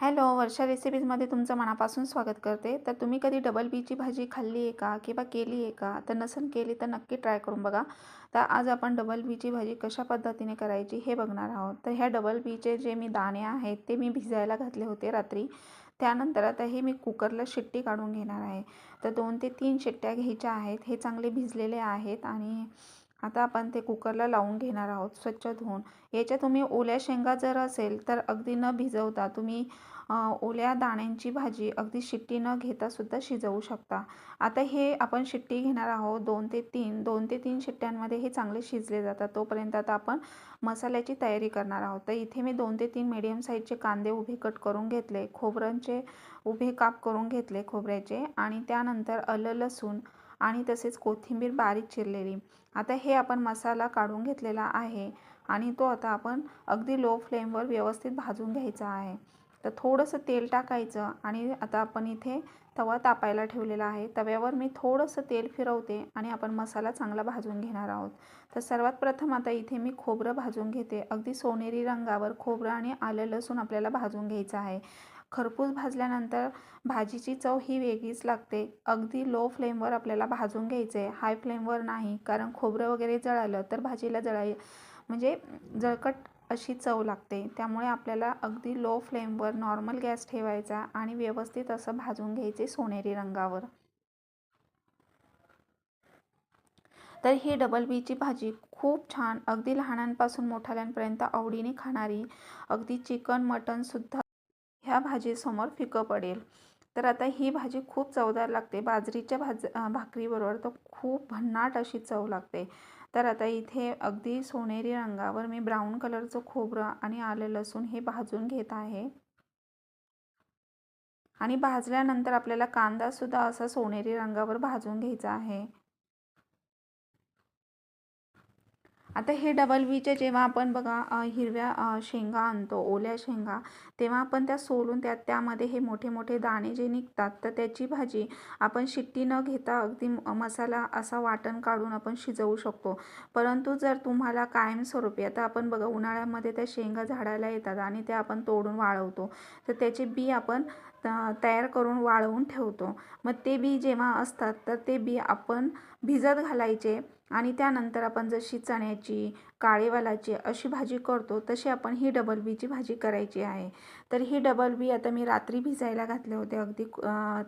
Hello वर्षा रेसिपीजमध्ये तुमचं मनापासून स्वागत करते. तर तुम्ही कधी डबल बीची भाजी खाल्ली आहे का किंवा केली आहे का? तर नसन केली तर नक्की ट्राय करून बघा. तर आज आपण डबल बीची भाजी कशा पद्धतीने करायची हे बघणार आहोत. तर ह्या डबल बीचे जे मी दाणे आहेत ते मी भिजायला घातले होते रात्री. त्यानंतर आता हे मी कुकरला शिट्टी काढून घेणार आहे. तर दोन ते तीन शिट्ट्या घ्यायच्या आहेत. हे चांगले भिजलेले आहेत आणि आता आपण ते कुकरला लावून घेणार आहोत स्वच्छ धुवून. याच्या तुम्ही ओल्या शेंगा जर असेल तर अगदी न भिजवता तुम्ही ओल्या दाण्यांची भाजी अगदी शिट्टी न घेतासुद्धा शिजवू शकता. आता हे आपण शिट्टी घेणार आहोत दोन ते तीन दोन ते तीन शिट्ट्यांमध्ये हे चांगले शिजले जातात. तोपर्यंत आता आपण मसाल्याची तयारी करणार आहोत. तर इथे मी दोन ते तीन मीडियम साईजचे कांदे उभे कट करून घेतले खोबऱ्यांचे उभे काप करून घेतले खोबऱ्याचे आणि त्यानंतर आलं लसूण आणि तसेच कोथिंबीर बारीक चिरलेली. आता हे आपण मसाला काढून घेतलेला आहे आणि तो आता आपण अगदी लो फ्लेमवर व्यवस्थित भाजून घ्यायचा आहे. तर थोडंसं तेल टाकायचं आणि आता आपण इथे तवा तापायला ठेवलेला आहे. तव्यावर मी थोडंसं तेल फिरवते आणि आपण मसाला चांगला भाजून घेणार आहोत. तर सर्वात प्रथम आता इथे मी खोबरं भाजून घेते. अगदी सोनेरी रंगावर खोबरं आणि आलं लसूण आपल्याला भाजून घ्यायचं आहे. खरपूस भाजल्यानंतर भाजीची चव ही वेगळीच लागते. अगदी लो फ्लेमवर आपल्याला भाजून घ्यायचं आहे हाय फ्लेमवर नाही कारण खोबरं वगैरे जळालं तर भाजीला जळाय म्हणजे जळकट अशी चव लागते. त्यामुळे आपल्याला अगदी लो फ्लेमवर नॉर्मल गॅस ठेवायचा आणि व्यवस्थित असं भाजून घ्यायचे सोनेरी रंगावर. तर ही डबल बीची भाजी खूप छान अगदी लहानांपासून मोठ्याल्यांपर्यंत आवडीने खाणारी अगदी चिकन मटनसुद्धा भाजीसमोर फिकं पडेल. तर आता ही भाजी खूप चवदार लागते. बाजरीच्या भाज भाकरीबरोबर तर खूप भन्नाट अशी चव लागते. तर आता इथे अगदी सोनेरी रंगावर मी ब्राऊन कलरचं खोबरं आणि आलं लसूण हे भाजून घेत आहे. आणि भाजल्यानंतर आपल्याला कांदासुद्धा असा सोनेरी रंगावर भाजून घ्यायचा आहे. आता हे डबल बीचे जेव्हा आपण बघा हिरव्या शेंगा आणतो ओल्या शेंगा तेव्हा आपण त्या सोलून त्यात त्यामध्ये हे मोठे मोठे दाणे जे निघतात तर त्याची भाजी आपण शिट्टी न घेता अगदी मसाला असा वाटण काढून आपण शिजवू शकतो. परंतु जर तुम्हाला कायमस्वरूपी आता आपण बघा उन्हाळ्यामध्ये त्या शेंगा झाडायला येतात आणि त्या आपण तोडून वाळवतो तर त्याचे बी आपण तयार करून वाळवून ठेवतो. मग ते बी जेव्हा असतात तर ते बी आपण भिजत घालायचे आणि त्यानंतर आपण जशी चण्याची काळेवालाची अशी भाजी करतो तशी आपण ही डबल बीची भाजी करायची आहे. तर ही डबल बी आता मी रात्री भिजायला घातले होते अगदी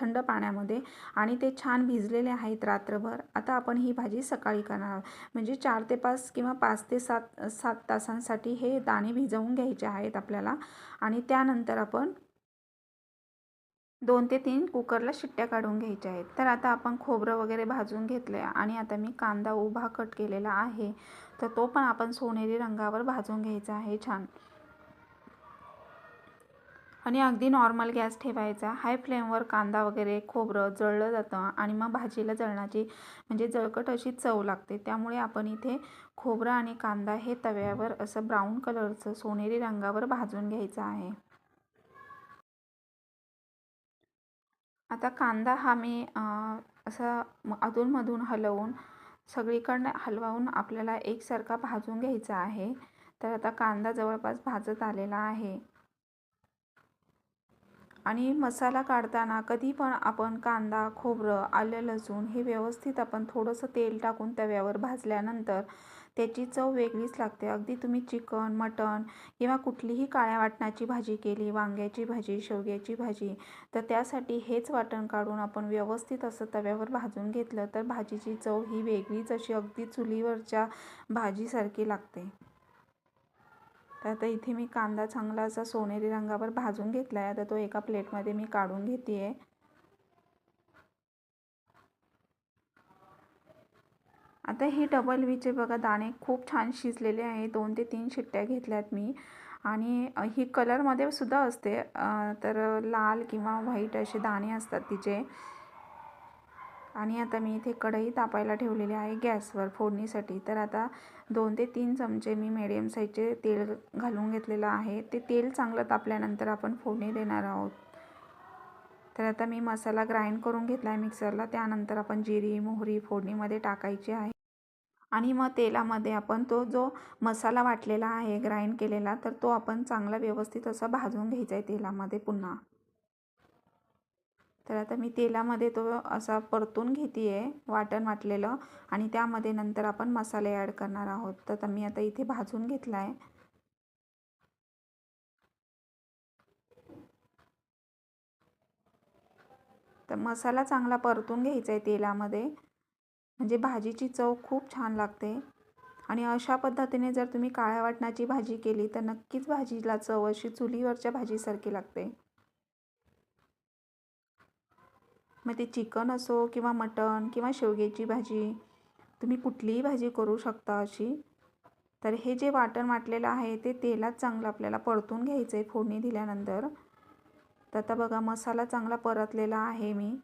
थंड पाण्यामध्ये आणि ते छान भिजलेले आहेत रात्रभर. आता आपण ही भाजी सकाळी करणार म्हणजे चार ते पाच किंवा पाच ते सात सात तासांसाठी हे दाणे भिजवून घ्यायचे आहेत आपल्याला आणि त्यानंतर आपण दोन ते तीन कुकरला शिट्ट्या काढून घ्यायच्या आहेत. तर आता आपण खोबरं वगैरे भाजून घेतलं आहे आणि आता मी कांदा उभा कट केलेला आहे. तर तो पण आपण सोनेरी रंगावर भाजून घ्यायचा आहे छान. आणि अगदी नॉर्मल गॅस ठेवायचा. हाय फ्लेमवर कांदा वगैरे खोबरं जळलं जातं आणि मग भाजीला जळण्याची म्हणजे जळकट अशी चव लागते. त्यामुळे आपण इथे खोबरं आणि कांदा हे तव्यावर असं ब्राऊन कलरचं सोनेरी रंगावर भाजून घ्यायचं आहे. आता कांदा हा मी असा अधूनमधून हलवून सगळीकडनं हलवून आपल्याला एकसारखा भाजून घ्यायचा आहे. तर आता कांदा जवळपास भाजत आलेला आहे. आणि मसाला काढताना कधी पण आपण कांदा खोबरं आलं लसूण हे व्यवस्थित आपण थोडंसं तेल टाकून तव्यावर भाजल्यानंतर त्याची चव वेगळीच लागते. अगदी तुम्ही चिकन मटण किंवा कुठलीही काळ्या वाटणाची भाजी केली वांग्याची भाजी शेवग्याची भाजी तर त्यासाठी हेच वाटण काढून आपण व्यवस्थित असं तव्यावर भाजून घेतलं तर भाजीची चव ही वेगळीच अशी अगदी चुलीवरच्या भाजीसारखी लागते. तर आता इथे मी कांदा चांगला असा सोनेरी रंगावर भाजून घेतला आहे आता तो एका प्लेटमध्ये मी काढून घेते आहे आता हे डबल व्हीचे बघा दाणे खूप छान शिजलेले आहे दोन ते तीन शिट्ट्या घेतल्यात मी. आणि ही कलरमध्ये सुद्धा असते. तर लाल किंवा व्हाईट असे दाणे असतात तिचे. आणि आता मी इथे कढई तापायला ठेवलेली आहे गॅसवर फोडणीसाठी. तर आता दोन ते तीन चमचे मी मिडियम साईजचे तेल घालून घेतलेलं आहे. ते तेल चांगलं तापल्यानंतर आपण फोडणी देणार आहोत. तर आता मी मसाला ग्राइंड करून घेतला आहे मिक्सरला त्यानंतर आपण जिरी मोहरी फोडणीमध्ये टाकायची आहे. आणि मग तेलामध्ये आपण तो जो मसाला वाटलेला आहे ग्राइंड केलेला तर तो आपण चांगला व्यवस्थित असा भाजून घ्यायचा आहे तेलामध्ये पुन्हा. तर आता मी तेलामध्ये तो असा परतून घेते आहे वाटण वाटलेलं. आणि त्यामध्ये नंतर आपण मसाले ॲड करणार आहोत. तर मी आता इथे भाजून घेतला आहे तर मसाला चांगला परतून घ्यायचा आहे तेलामध्ये. म्हणजे भाजीची चव खूप छान लागते. आणि अशा पद्धतीने जर तुम्ही काळ्या वाटणाची भाजी केली तर नक्कीच भाजीला चव अशी चुलीवरच्या भाजीसारखी लागते. मग ते चिकन असो किंवा मटण किंवा शेवग्याची भाजी तुम्ही कुठलीही भाजी करू शकता अशी. तर हे जे वाटण वाटलेलं आहे ते तेलात चांगलं आपल्याला परतून घ्यायचं आहे फोडणी दिल्यानंतर. तर आता बघा मसाला चांगला परतलेला आहे मी.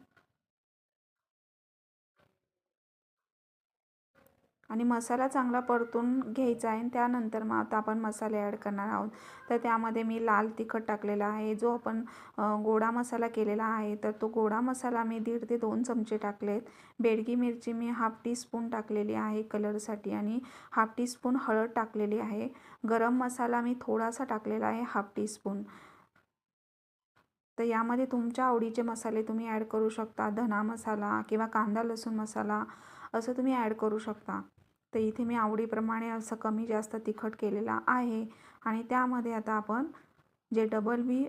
आणि मसाला चांगला परतून घ्यायचा आहे त्यानंतर मग आता आपण मसाले ॲड करणार आहोत. तर त्यामध्ये मी लाल तिखट टाकलेला आहे. जो आपण गोडा मसाला केलेला आहे तर तो गोडा मसाला मी दीड ते दोन चमचे टाकलेत. बेडगी मिरची मी हाफ टी स्पून टाकलेली आहे कलरसाठी आणि हाफ टी स्पून हळद टाकलेली आहे. गरम मसाला मी थोडासा टाकलेला आहे हाफ टीस्पून तर यामध्ये तुमच्या आवडीचे मसाले तुम्ही ॲड करू शकता. धना मसाला किंवा कांदा लसूण मसाला असं तुम्ही ॲड करू शकता. तर इथे मी आवडीप्रमाणे असं कमी जास्त तिखट केलेला आहे. आणि त्यामध्ये आता आपण जे डबल बी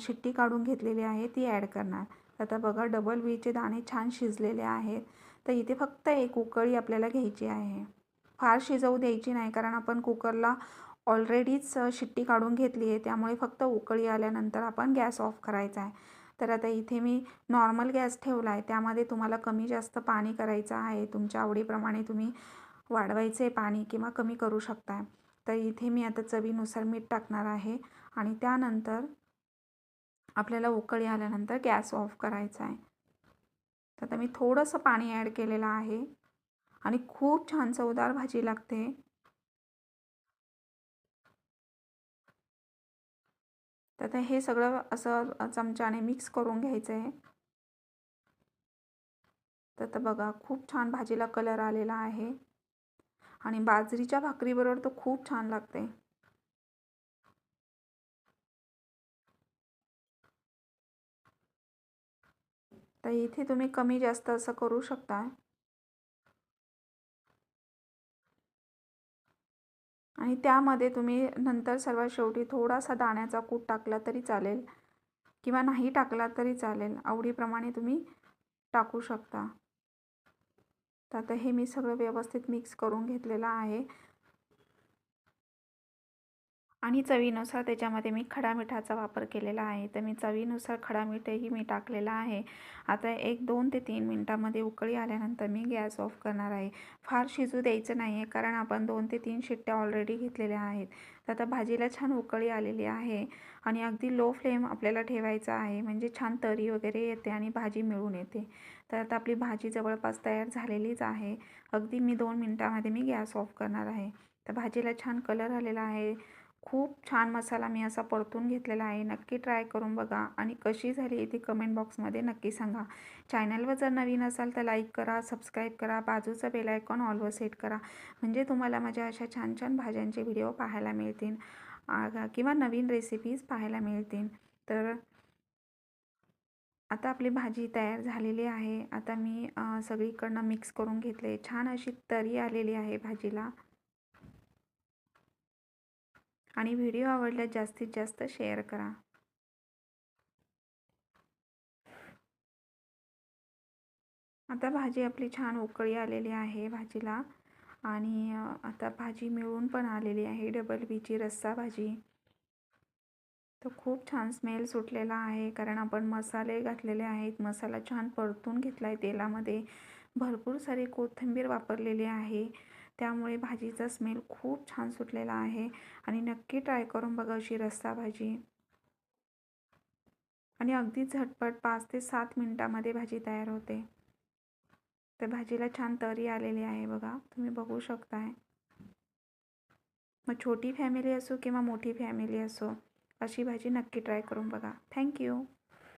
शिट्टी काढून घेतलेली आहे ती ॲड करणार. आता बघा डबल बीचे दाणे छान शिजलेले आहेत. तर इथे फक्त एक उकळी आपल्याला घ्यायची आहे. फार शिजवू द्यायची नाही कारण आपण कुकरला ऑलरेडीच शिट्टी काढून घेतली आहे. त्यामुळे फक्त उकळी आल्यानंतर आपण गॅस ऑफ करायचा आहे. तर आता इथे मी नॉर्मल गॅस ठेवला आहे. त्यामध्ये तुम्हाला कमी जास्त पाणी करायचं आहे. तुमच्या आवडीप्रमाणे तुम्ही वाढवायचे पाणी किंवा कमी करू शकता तर इथे मी आता चवीनुसार मीठ टाकणार आहे आणि त्यानंतर आपल्याला उकळी आल्यानंतर गॅस ऑफ करायचा आहे. तर आता मी थोडंसं पाणी ॲड केलेलं आहे आणि खूप छान चवदार भाजी लागते. तर आता हे सगळं असं चमच्याने मिक्स करून घ्यायचं आहे तर आता बघा खूप छान भाजीला कलर आलेला आहे. आणि बाजरीच्या भाकरीबरोबर तो खूप छान लागते. तर इथे तुम्ही कमी जास्त असं करू शकता आणि त्यामध्ये तुम्ही नंतर सर्वात शेवटी थोडासा दाण्याचा कूट टाकला तरी चालेल किंवा नाही टाकला तरी चालेल. आवडीप्रमाणे तुम्ही टाकू शकता. तर आता हे मी सगळं व्यवस्थित मिक्स करून घेतलेलं आहे. आणि चवीनुसार त्याच्यामध्ये मी खडा मिठाचा वापर केलेला आहे. तर मी चवीनुसार खडा मीठही मी टाकलेला आहे. आता एक दोन ते तीन मिनटामध्ये उकळी आल्यानंतर मी गॅस ऑफ करणार आहे. फार शिजू द्यायचं नाही आहे कारण आपण दोन ते तीन शिट्ट्या ऑलरेडी घेतलेल्या आहेत. तर आता भाजीला छान उकळी आलेली आहे आणि अगदी लो फ्लेम आपल्याला ठेवायचा आहे. म्हणजे छान तरी वगैरे येते आणि भाजी मिळून येते. तर आता आपली भाजी जवळपास तयार झालेलीच आहे. अगदी मी दोन मिनटामध्ये मी गॅस ऑफ करणार आहे. तर भाजीला छान कलर आलेला आहे. खूप छान मसाला मी असा परतून घेतलेला आहे. नक्की ट्राय करून बघा आणि कशी झाली ती कमेंट बॉक्समध्ये नक्की सांगा. चॅनलवर जर नवीन असाल तर लाईक करा सबस्क्राईब करा बाजूचा बेल आयकॉन ऑलवर सेट करा. म्हणजे तुम्हाला माझ्या अशा छान छान भाज्यांचे व्हिडिओ पाहायला मिळतील किंवा नवीन रेसिपीज पाहायला मिळतील. तर आता आपली भाजी तयार झालेली आहे. आता मी सगळीकडनं मिक्स करून घेतले. छान अशी तरी आलेली आहे भाजीला. आणि व्हिडिओ आवडल्यास जास्तीत जास्त शेअर करा. आता भाजी आपली छान उकळी आलेली आहे भाजीला आणि आता भाजी मिळून पण आलेली आहे डबल बीची रस्सा भाजी. तर खूप छान स्मेल सुटलेला आहे कारण आपण मसाले घातलेले आहेत मसाला छान परतून घेतला आहे तेलामध्ये. भरपूर सारी कोथिंबीर वापरलेली आहे. त्यामुळे भाजीचा स्मेल खूप छान सुटलेला आहे. आणि नक्की ट्राय करून बघा अशी रस्सा भाजी. आणि अगदी झटपट पाच ते सात मिनटामध्ये भाजी तयार होते. तर भाजीला छान तरी आलेली आहे बघा. तुम्ही बघू शकताय. मग छोटी फॅमिली असो किंवा मोठी फॅमिली असो अशी भाजी नक्की ट्राय करून बघा. थँक्यू